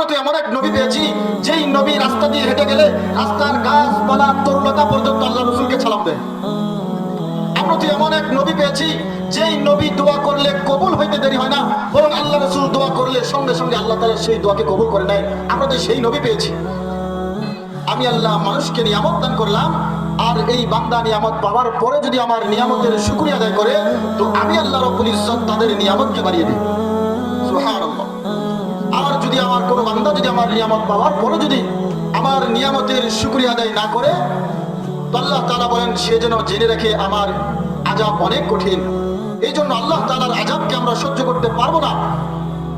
আমরা তো এমন এক নবী পেয়েছি, যেই নবী রাস্তা দিয়ে হেঁটে গেলে রাস্তার গাছপালা তরুলতা পর্যন্ত আল্লাহ রসুলকে সালাম দেয়। আমরা তো এমন এক নবী পেয়েছি, যেই নবী দোয়া করলে কবুল হইতে দেরি হয় না, বরং আল্লাহ রসুল দোয়া করলে সঙ্গে সঙ্গে আল্লাহ তালা সেই দোয়াকে কবুল করে নেয়। আমরা তো সেই নবী পেয়েছি। আমি আল্লাহ মানুষকে নিয়ামত দান করলাম, আর এই বান্দা নিয়ামত পাওয়ার পরে যদি আমার নিয়ামতের শুক্রিয়া আদায় করে, তো আমি আল্লাহ রব্বুল ইজ্জত তাদের নিয়ামতকে বাড়িয়ে দিই সুবহানাল্লাহ। আমার কোনো বান্দা যদি আমার নিয়ামত পাওয়ার পরে যদি আমার নিয়ামতের শুক্রিয়া আদায় না করে, তো আল্লাহ তাআলা বলেন, সে যেন জেনে রাখে আমার আজাব অনেক কঠিন। এই জন্য আল্লাহ তাআলার আজাবকে আমরা সহ্য করতে পারব না।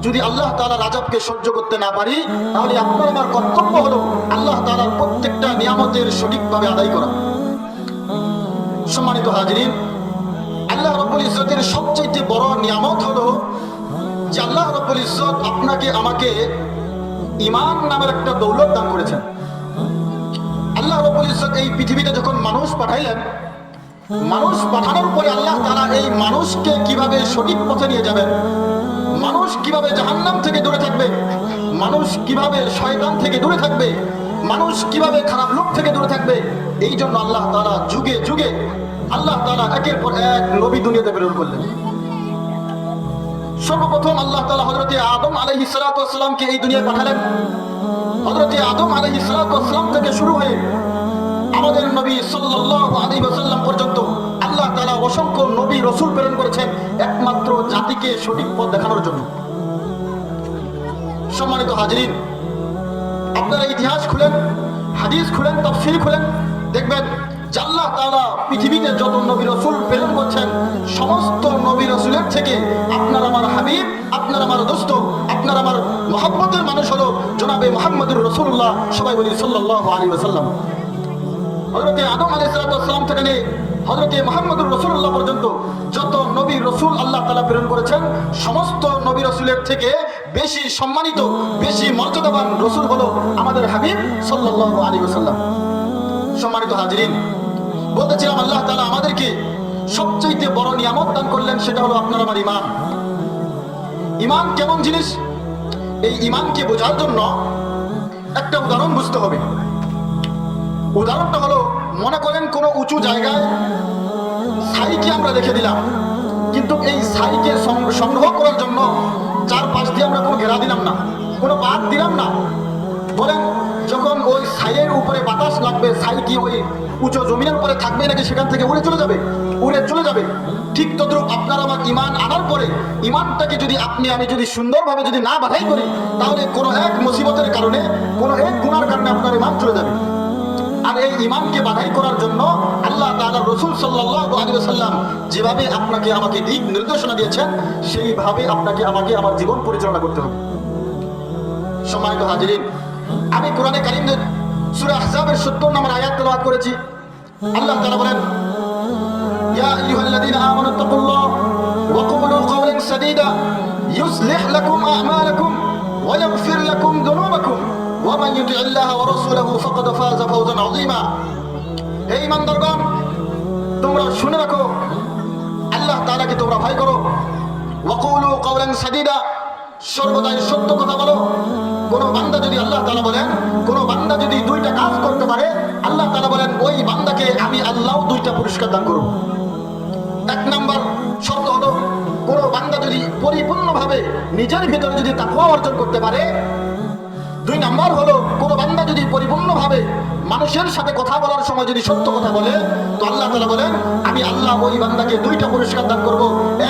যদি আল্লাহ তাআলার আজাবকে সহ্য করতে না পারি, তাহলে আপনার আমার কর্তব্য হলো আল্লাহ তাআলার প্রত্যেকটা নিয়ামতের সঠিকভাবে আদায় করা। সম্মানিত হাজিরিন, আল্লাহ রব্বুল ইজ্জতের সবচাইতে বড় নিয়ামত হলো যে আল্লাহ রব্বুল ইজ্জত আপনাকে, আমাকে ইমান নামের একটা দৌলত দান করেছেন। আল্লাহ রব্বুল ইজ্জত এই পৃথিবীতে যখন মানুষ পাঠাইলেন, মানুষ পাঠানোর পরে আল্লাহ তারা এই মানুষকে কীভাবে সঠিক পথে নিয়ে যাবেন, মানুষ কীভাবে জাহান্নাম থেকে দূরে থাকবে, মানুষ কীভাবে শয়তান থেকে দূরে থাকবে, মানুষ কীভাবে খারাপ লোক থেকে দূরে থাকবে, এই জন্য আল্লাহ তারা যুগে যুগে, আল্লাহ তারা একের পর এক নবী দুনিয়াতে প্রেরণ করলেন। সর্বপ্রথম আল্লাহ তালা হজরতে আদম আলহি সালাতামকে এই দুনিয়ায় পাঠালেন। হজরতে আদম আলহি সালাতাম থেকে শুরু হয়ে আমাদের নবী সাল্লাহ আলী পর্যন্ত আল্লাহ তালা অসংখ্য নবী রসুল প্রেরণ করেছেন একমাত্র জাতিকে সঠিক পথ দেখানোর জন্য। সম্মানিত হাজরিন, আপনারা ইতিহাস খুলেন, হাদিস খুলেন তফসিল খুলেন, দেখবেন আল্লাহ পৃথিবীতে যত নবী রসুল প্রেরণ করছেন, সমস্ত নবী রসুলের থেকে আপনার আমার হাবিব, আপনার আমার দোস্ত, আপনার আমার মহাব্বতের মানুষ হলো জনাবে মোহাম্মদুর রসুল্লাহ সবাই বলি সাল্লাহ আলী ওসাল্লাম হজরতে আদম আলাইসালাম থেকে নিয়ে হজরতে মোহাম্মদুর রসুল্লাহ পর্যন্ত যত নবী রসুল আল্লাহ তালা প্রেরণ করেছেন, সমস্ত নবী রসুলের থেকে বেশি সম্মানিত, বেশি মর্যাদাবান রসুল হলো আমাদের হাবিব সাল্লাহ আলী ওসাল্লাম সম্মানিত হাজিরিন বলতেছিলাম আল্লাহ তালা আমাদেরকে সবচাইতে বড় নিয়ামত দান করলেন, সেটা হলো আপনার আমার ইমান ইমান কেমন জিনিস? এই ইমানকে বোঝার জন্য একটা উদাহরণ বুঝতে হবে। উদাহরণটা হলো, মনে করেন কোনো উঁচু জায়গায় ছাইকে আমরা রেখে দিলাম, কিন্তু এই ছাইকে সং- সংগ্রহ করার জন্য চার পাশ দিয়ে আমরা কোনো ঘেরা দিলাম না, কোনো বাদ দিলাম না। বলেন, যখন ওই ছাইয়ের উপরে বাতাস লাগবে, ছাই কি ওই উঁচু জমিনের উপরে থাকবে নাকি সেখান থেকে উড়ে চলে যাবে? উড়ে চলে যাবে। ঠিক তদ্রুপ আপনার আমার ইমান আনার পরে ইমানটাকে যদি আপনি, আমি যদি সুন্দরভাবে যদি না বাধাই করি, তাহলে কোনো এক মুসিবতের কারণে, কোনো এক গুণার কারণে আপনার ইমান চলে যাবে। আর এই ইমানকে বাধাই করার জন্য আল্লাহ তাআলা রসুল সাল্লাল্লাহু আলাইহি ওয়াসাল্লাম যেভাবে আপনাকে আমাকে দিক নির্দেশনা দিয়েছেন, সেইভাবে আপনাকে আমাকে আমার জীবন পরিচালনা করতে হবে। সম্মানিত হাজিরিন, আমি কোরআনে কারিমের সূরা আহজাবের 70 নম্বর আয়াত তেলাওয়াত করেছি। আল্লাহ তাআলা বলেন আইয়ুহাল্লাযীনা আমানু তাকুল্লাহ ওয়া কুলু কওলান সাদীদা, ইউসলিহ লাকুম আ'মালাকুম ওয়া ইয়াগফির লাকুম যুনুবাকুম ওয়া মান ইউতি'আল্লাহ ওয়া রাসূলাহু ফাকাদ ফাযা ফাওজান 'আযীমা. হে ঈমানদারগণ, তোমরা শুনে রাখো, আল্লাহ তাআলাকে তোমরা ভয় করো। ওয়া কুলু কওলান সাদীদা, সর্বদাই সত্য কথা বলো। কোন বান্দা যদি আল্লাহ তাআলা বলেন, কোন বান্দা যদি দুইটা দুইটা পুরস্কার দান করব এক নাম্বার শর্ত হলো, কোন বান্দা যদি পরিপূর্ণভাবে নিজের ভিতরে যদি তাকওয়া অর্জন করতে পারে, দুই নাম্বার হলো, কোন বান্দা যদি পরিপূর্ণভাবে মানুষের সাথে কথা বলার সময় যদি সত্য কথা বলে, তো আল্লাহ তাআলা বলেন, আমি আল্লাহ ওই বান্দাকে দুইটা পুরস্কার দান করব।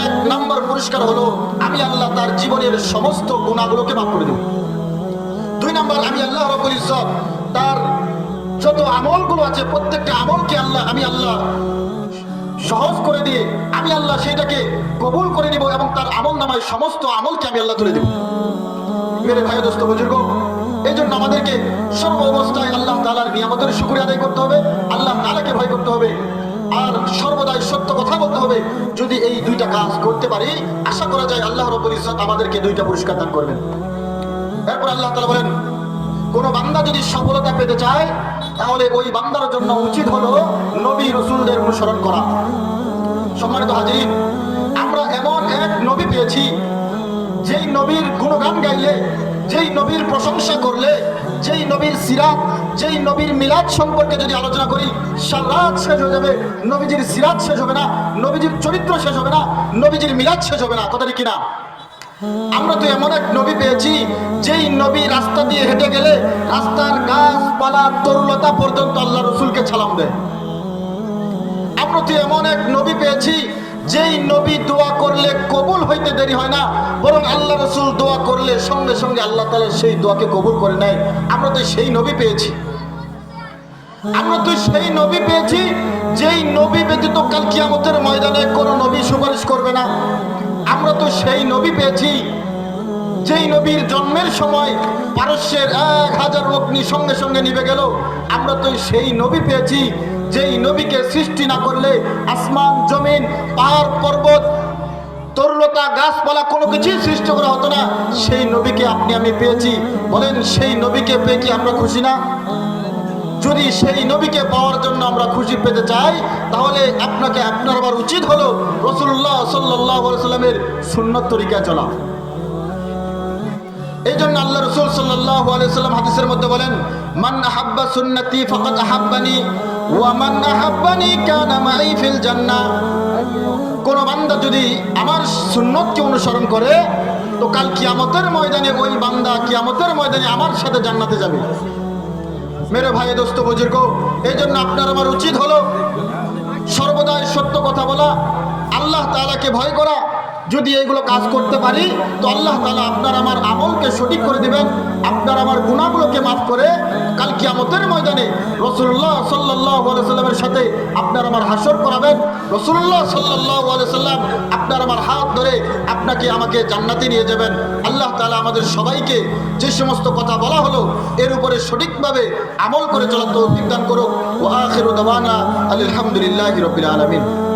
এক নাম্বার পুরস্কার হলো, আমি আল্লাহ তার জীবনের সমস্ত গুণাগুলোকে মাফ করে দেব। দুই নাম্বার, আমি আল্লাহ রব্বুল ইজ্জত তার যত আমলগুলো আছে, প্রত্যেকটা আমলকে আল্লাহ, আমি আল্লাহ সহজ করে দিয়ে আমি আল্লাহ সেটাকে কবুল করে নিব এবং তার আমল নামায় সমস্ত আমলকে আমি আল্লাহ তুলে দেব। মেরে ভাই দোস্ত, বুজুর্গ এই জন্য আমাদেরকে সর্ব অবস্থায় আল্লাহ তালার নিয়ামতের শুকুর আদায় করতে হবে, আল্লাহ তালাকে ভয় করতে হবে আর সর্বদাই সত্য কথা বলতে হবে। যদি এই দুইটা কাজ করতে পারি, আশা করা যায় আল্লাহ রব্বুল ইজ্জত আমাদেরকে দুইটা পুরস্কার দান করবেন। এরপর আল্লাহ তালা বলেন, কোন বান্দা যদি সফলতা পেতে চায় তাহলে ওই বান্দার জন্য উচিত হলো নবী রসুলদের অনুসরণ করা। সম্মানিত হাজির আমরা এমন এক নবী পেয়েছি, যেই নবীর গুণগান গাইলে, যেই নবীর প্রশংসা করলে, যেই নবীর সিরাত, যেই নবীর মিলাদ সম্পর্কে যদি আলোচনা করি সারাত শেষ হয়ে যাবে, নবীজির সিরাত শেষ হবে না, নবীজির চরিত্র শেষ হবে না, নবীজির মিলাদ শেষ হবে না। কথাটি কিনা? আমরা তো এমন এক নবী পেয়েছি, যেই নবী রাস্তা দিয়ে হেঁটে গেলে রাস্তার গাছপালা তরুলতা পর্যন্ত আল্লাহ রসুলকে ছালাম দেয়। আমরা তো এমন এক নবী পেয়েছি, যেই নবী দোয়া করলে কবুল হইতে দেরি হয় না, বরং আল্লাহ রসুল দোয়া করলে সঙ্গে সঙ্গে আল্লাহ তালা সেই দোয়াকে কবুল করে নেয়। আমরা তো সেই নবী পেয়েছি। আমরা তো সেই নবী পেয়েছি, যেই নবী ব্যতীত কাল কিয়ামতের ময়দানে কোনো নবী সুপারিশ করবে না। আমরা তো সেই নবী পেয়েছি। যেই নবীর জন্মের সময় পারস্যের এক হাজার অগ্নি সঙ্গে সঙ্গে নিভে গেল। আমরা তো সেই নবী পেয়েছি, যেই নবীকে সৃষ্টি না করলে আসমান, জমিন, পাহাড়, পর্বত, তরুলতা, গাছপালা কোনো কিছুই সৃষ্টি করা হতো না। সেই নবীকে আপনি, আমি পেয়েছি। বলেন, সেই নবীকে পেয়ে কি আমরা খুশি না? যদি সেই নবীকে পাওয়ার জন্য আমরা খুশি পেতে চাই, তাহলে আপনাকে আপনার আবার উচিত হলো রসুল্লাহ সাল্লাহ সাল্লামের সুন্নত তরিকায় চলা। এই জন্য আল্লাহ রসুল সাল্লাহ সাল্লাম হাদিসের মধ্যে বলেন, মান আহাব্বা সুন্নতি ফাকাদ আহাব্বানি, ওয়া মান আহাব্বানি কানা মাই ফিল জান্নাহ কোন বান্দা যদি আমার সুন্নতকে অনুসরণ করে, তো কাল কিয়ামতের ময়দানে ওই বান্দা কিয়ামতের ময়দানে আমার সাথে জান্নাতে যাবে। মেরে ভাই দোস্ত বুজুর্গ এই জন্য আপনার আমার উচিত হলো সর্বদাই সত্য কথা বলা, আল্লাহ তালাকে ভয় করা যদি এইগুলো কাজ করতে পারি, তো আল্লাহ তাআলা আপনার আমার আমলকে সঠিক করে দিবেন, আপনার আমার গুণাগুলোকে মাফ করে, কাল কিয়ামতের ময়দানে রসুল্লাহ সাল্লাহ সাল্লামের সাথে আপনার আমার হাসর করাবেন। রসুল্লাহ সাল্লাহ সাল্লাম আপনার আমার হাত ধরে আপনাকে আমাকে জান্নাতে নিয়ে যাবেন। আল্লাহ তাআলা আমাদের সবাইকে যে সমস্ত কথা বলা হলো, এর উপরে সঠিকভাবে আমল করে চলার দান করুক। ও আখিরু দাওয়ানা আলহামদুলিল্লাহি রাব্বিল আলামিন।